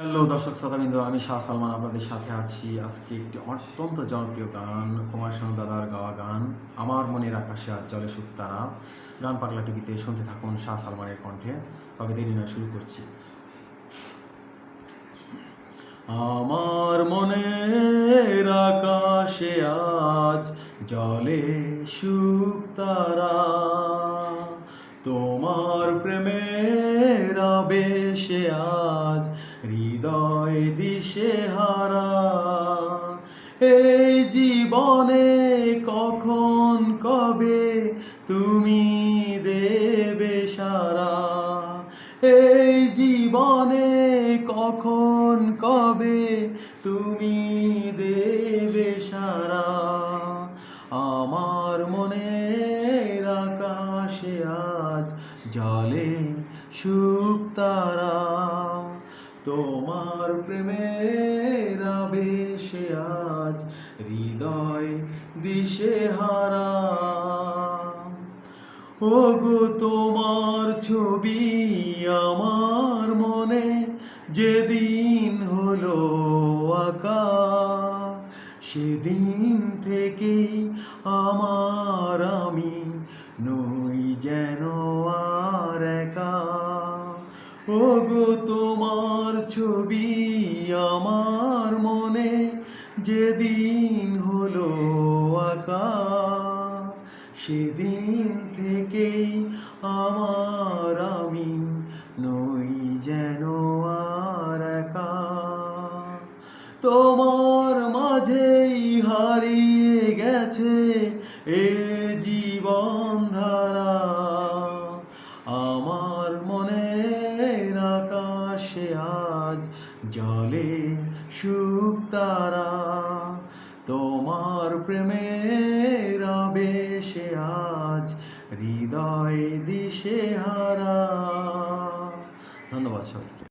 Hello দর্শক শ্রোতাবৃন্দ, আমি শাহ সালমান আপনাদের সাথে আছি। আজকে একটি অত্যন্ত জনপ্রিয় গান, কুমার শানু দাদার গাওয়া গান, আমার মনের আকাশে আজ জলে সুতারা গান পাগলা টিভিতে শুনতে থাকুন শাহ সালমানের কণ্ঠে, তবে দেরি নয়, শুরু করছি। আমার মনের আকাশে আজ জলে সুতারা তোমার প্রেমের আবেশে আজ হৃদয় দিশে হারা। এই জীবনে কখন, কবে তুমি দেবে সারা? এই জীবনে কখন, কবে তুমি আজ জলে সুখ তারা, তোমার প্রেমের আবেশে আজ হৃদয় দিশে হারা। ওগো তোমার ছবি আমার মনে যেদিন হলো আঁকা, সেদিন থেকেই আমার আমি নই যেন আর একা। ওগো, তোমার ছবি আমার মনে যেদিন হলো আঁকা, সেদিন থেকেই আমার আমি নই যেন আর তোমার মাঝেই হারিয়ে গেছে এ আকাশে আজ জলে সুখ তারা। তোমার প্রেমের আবেশে আজ হৃদয় দিশে হারা। ধন্যবাদ সবাইকে।